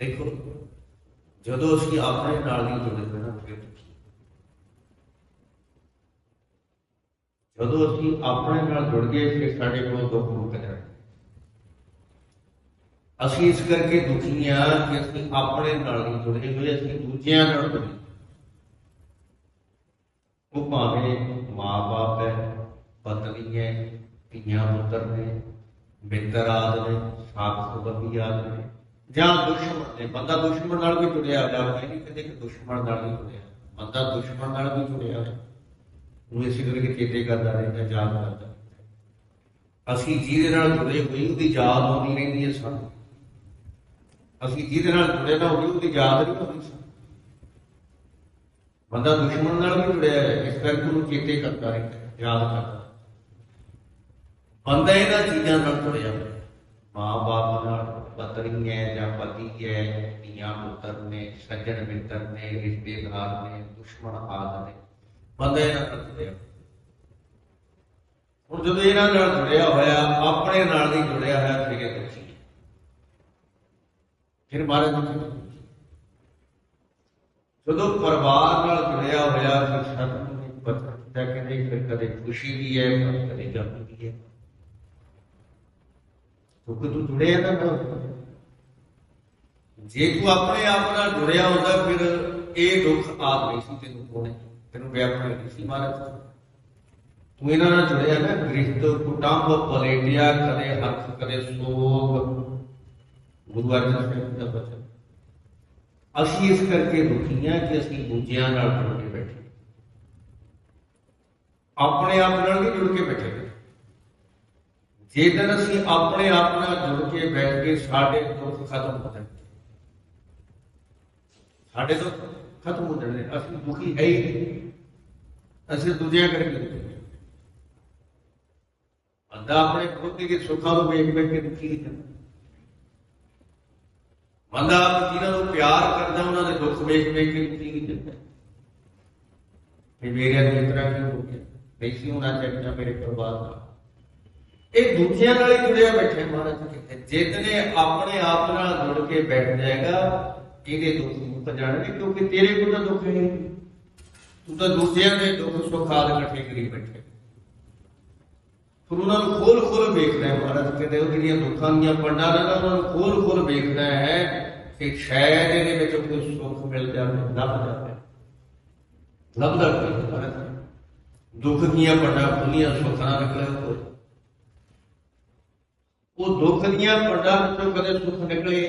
ਦੇਖੋ ਜਦੋਂ ਅਸੀਂ ਆਪਣੇ ਨਾਲ ਨਹੀਂ ਜੁੜੇ ਹੋਏ ਨਾ ਫਿਰ ਦੁਖੀ ਜਦੋਂ ਅਸੀਂ ਆਪਣੇ ਨਾਲ ਜੁੜ ਗਏ ਫਿਰ ਸਾਡੇ ਕੋਲ ਦੁੱਖ ਮੁੱਕ ਜਾਣਾ ਅਸੀਂ ਇਸ ਕਰਕੇ ਦੁਖੀ ਹਾਂ ਕਿ ਅਸੀਂ ਆਪਣੇ ਨਾਲ ਨਹੀਂ ਜੁੜੇ ਹੋਏ ਅਸੀਂ ਦੂਜਿਆਂ ਨਾਲ ਜੁੜੇ ਉਹ ਭਾਵੇਂ ਮਾਂ-ਬਾਪ ਹੈ ਪਤਨੀ ਹੈ ਧੀਆਂ ਪੁੱਤਰ ਨੇ ਮਿੱਤਰ ਆਦਿ ਨੇ ਸਾਥ ਸੰਬੰਧੀ ਆਦਿ ਨੇ ਜਾਂ ਦੁਸ਼ਮਣ ਨੇ ਬੰਦਾ ਦੁਸ਼ਮਣ ਨਾਲ ਵੀ ਜੁੜਿਆ ਹੋਇਆ ਹੈ ਨਹੀਂ ਕਦੇ ਕਿ ਦੁਸ਼ਮਣ ਨਾਲ ਨਹੀਂ ਜੁੜਿਆ। ਬੰਦਾ ਦੁਸ਼ਮਣ ਨਾਲ ਵੀ ਜੁੜਿਆ। ਹੋਇਆ ਉਹ ਇਸੇ ਕਰਕੇ ਚੇਤੇ ਕਰਦਾ ਰਹਿੰਦਾ ਯਾਦ ਕਰਦਾ ਅਸੀਂ ਜਿਹਦੇ ਨਾਲ ਜੁੜੇ ਹੋਏ, ਉਹਦੀ ਯਾਦ ਆਉਂਦੀ ਰਹਿੰਦੀ ਹੈ ਸਾਨੂੰ। ਅਸੀਂ ਜਿਹਦੇ ਨਾਲ ਜੁੜੇ ਨਾ ਹੋਈ ਉਹਦੀ ਯਾਦ ਨਹੀਂ ਆਉਂਦੀ ਸਾਨੂੰ। ਬੰਦਾ ਦੁਸ਼ਮਣ ਨਾਲ ਵੀ ਜੁੜਿਆ ਹੈ ਇਸ ਕਰਕੇ ਉਹਨੂੰ ਚੇਤੇ ਕਰਦਾ ਰਹਿੰਦਾ ਯਾਦ ਕਰਦਾ ਬੰਦਾ ਇਹਨਾਂ ਚੀਜ਼ਾਂ ਨਾਲ ਜੁੜਿਆ ਮਾਂ-ਬਾਪ ਨਾਲ ਪਤਨੀ ਹੈ ਜਾਂ ਪਤੀ ਹੈ, ਧੀਆਂ ਪੁੱਤਰ ਨੇ, ਸੱਜਣ ਮਿੱਤਰ ਨੇ, ਰਿਸ਼ਤੇਦਾਰ ਦੁਸ਼ਮਣ ਆਦਿ ਨੇ। ਬੰਦਾ ਨਾਲ ਜੁੜਿਆ। ਹੁਣ ਜਦੋਂ ਇਹਨਾਂ ਨਾਲ ਜੁੜਿਆ ਹੋਇਆ, ਆਪਣੇ ਨਾਲ ਨਹੀਂ ਜੁੜਿਆ ਹੋਇਆ, ਫਿਰ ਇਹ ਦੁਖੀ ਫਿਰ ਮਾਰੇ ਦੁਖੀ ਜਦੋਂ ਪਰਿਵਾਰ ਨਾਲ ਜੁੜਿਆ ਹੋਇਆ, ਫਿਰ ਸ਼ਰਮ ਨੂੰ ਪਤਾ ਕਹਿੰਦੇ ਫਿਰ ਕਦੇ ਖੁਸ਼ੀ ਵੀ ਹੈ, ਕਦੇ ਗਮ ਵੀ ਹੈ। ਕਿਉਂਕਿ ਤੂੰ ਜੁੜਿਆ ਨਾ ਨਾਲ ਜੇ ਤੂੰ ਆਪਣੇ ਆਪ ਨਾਲ ਜੁੜਿਆ ਹੁੰਦਾ, ਫਿਰ ਇਹ ਦੁੱਖ ਆਪ ਨਹੀਂ ਸੀ ਤੈਨੂੰ ਹੋਣੇ। ਤੈਨੂੰ ਵਿਆਪਕ ਨਹੀਂ ਸੀ ਮਹਾਰਾਜ ਤੂੰ ਇਹਨਾਂ ਨਾਲ ਜੁੜਿਆ ਨਾ ਗ੍ਰਿਸ਼ਤ ਕੁਟੰਬ, ਪਲੇਟਿਆ, ਕਦੇ ਹੱਥ, ਕਦੇ ਸੋਗ। ਗੁਰੂ ਅਰਜਨ ਸਾਹਿਬ ਦਾ ਬਚਨ। ਅਸੀਂ ਇਸ ਕਰਕੇ ਦੁਖੀ ਹਾਂ ਕਿ ਅਸੀਂ ਦੂਜਿਆਂ ਨਾਲ ਜੁੜ ਕੇ ਬੈਠੇ। ਆਪਣੇ ਆਪ ਨਾਲ ਵੀ ਜੁੜ ਕੇ ਬੈਠੇ। ਜੇਕਰ ਅਸੀਂ ਆਪਣੇ ਆਪ ਨਾਲ ਜੁੜ ਕੇ ਬੈਠ ਕੇ ਸਾਡੇ ਦੁੱਖ ਖਤਮ ਹੋ ਜਾਣਗੇ ਸਾਡੇ ਦੁੱਖ ਖਤਮ ਹੋ ਜਾਣਗੇ ਅਸੀਂ ਦੁਖੀ ਹੈ ਹੀ ਨਹੀਂ। ਅਸੀਂ ਦੂਜਿਆਂ ਕਰਕੇ ਬੰਦਾ ਆਪਣੇ ਖੁਦ ਦੇ ਸੁੱਖਾਂ ਨੂੰ ਵੇਖ ਵੇਖ ਕੇ ਦੁਖੀ ਨਹੀਂ ਹੁੰਦਾ। ਬੰਦਾ ਜਿਹਨਾਂ ਨੂੰ ਪਿਆਰ ਕਰਦਾ, ਉਹਨਾਂ ਦੇ ਦੁੱਖ ਵੇਖ ਵੇਖ ਕੇ ਦੁਖੀ ਨਹੀਂ ਹੁੰਦਾ। ਕਿ ਮੇਰੇ ਨਾਲ ਇਸ ਤਰ੍ਹਾਂ ਕਿਉਂ ਹੋ ਗਿਆ? ਨਹੀਂ ਸੀ ਹੋਣਾ ਚਾਹੀਦਾ ਮੇਰੇ ਪਰਿਵਾਰ ਦਾ ਇਹ ਦੂਜਿਆਂ ਨਾਲ ਹੀ ਜੁੜਿਆ ਬੈਠੇ ਮਹਾਰਾਜ ਕਹਿੰਦੇ ਜਿਤਨੇ ਆਪਣੇ ਆਪ ਨਾਲ ਜੁੜ ਕੇ ਬੈਠ ਜਾਏਗਾ, ਇਹਦੇ ਦੁੱਖ ਮੁੱਕ ਜਾਣਗੇ, ਕਿਉਂਕਿ ਤੇਰੇ ਕੋਲ ਤਾਂ ਦੁੱਖ ਹੈ ਤੂੰ ਤਾਂ ਦੂਜਿਆਂ ਦੇ ਦੁੱਖ ਸੁੱਖ ਆਦਿ ਇਕੱਠੇ ਕਰੀ ਬੈਠੇ ਫਿਰ ਉਹਨਾਂ ਨੂੰ ਖੋਲ ਖੋਲ ਵੇਖਣਾ ਹੈ ਮਹਾਰਾਜ ਕਹਿੰਦੇ ਉਹ ਜਿਹੜੀਆਂ ਦੁੱਖਾਂ ਦੀਆਂ ਪੰਡਾਂ ਨੇ ਉਹਨਾਂ ਨੂੰ ਖੋਲ ਖੋਲ ਵੇਖਣਾ ਹੈ ਕਿ ਸ਼ਾਇਦ ਇਹਦੇ ਵਿੱਚ ਕੋਈ ਸੁੱਖ ਮਿਲ ਜਾਵੇ, ਲੱਭ ਜਾਵੇ। ਲੱਭਦਾ ਕੋਈ ਦੁੱਖ ਦੀਆਂ ਪੰਡਾਂ ਖੁੱਲੀਆਂ ਸੁੱਖਾਂ ਨਾ ਨਿਕਲੇ ਕੋਈ ਉਹ ਦੁੱਖ ਦੀਆਂ ਪੰਡਾਂ ਵਿੱਚੋਂ ਕਦੇ ਸੁੱਖ ਨਿਕਲੇ।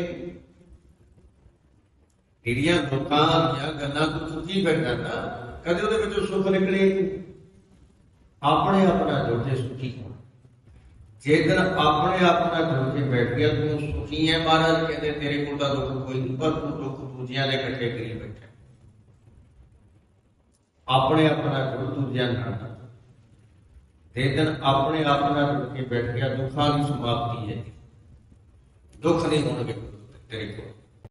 ਜਿਹੜੀਆਂ ਦੁੱਖਾਂ ਦੀਆਂ ਗੱਲਾਂ ਤੋਂ ਸੁਖੀ ਬੈਠਾ ਨਾ ਕਦੇ ਉਹਦੇ ਵਿੱਚੋਂ ਸੁੱਖ ਨਿਕਲੇ। ਆਪਣੇ ਆਪਣਾ ਜੁੜ ਸੁਖੀ ਹੋਣਾ। ਜੇਕਰ ਆਪਣੇ ਆਪਣਾ ਨਾਲ ਬੈਠ ਗਿਆ, ਤੂੰ ਸੁਖੀ ਹੈ ਮਹਾਰਾਜ, ਕਹਿੰਦੇ ਤੇਰੇ ਕੋਲ ਤਾਂ ਦੁੱਖ ਕੋਈ ਨਹੀਂ, ਪਰ ਤੂੰ ਦੁੱਖ ਦੂਜਿਆਂ ਦੇ ਇਕੱਠੇ ਕਰੀ ਬੈਠਾ। ਆਪਣੇ ਆਪਣਾ ਜੁੜ, ਦੂਜਿਆਂ ਨਾਲ ਤੇ ਦਿਨ ਆਪਣੇ ਆਪ ਨਾਲ ਜੁੜ ਕੇ ਬੈਠ ਗਿਆ, ਦੁੱਖਾਂ ਦੀ ਸਮਾਪਤੀ ਹੈ। ਦੁੱਖ ਨਹੀਂ ਹੋਣਗੇ ਤੇਰੇ ਕੋਲ।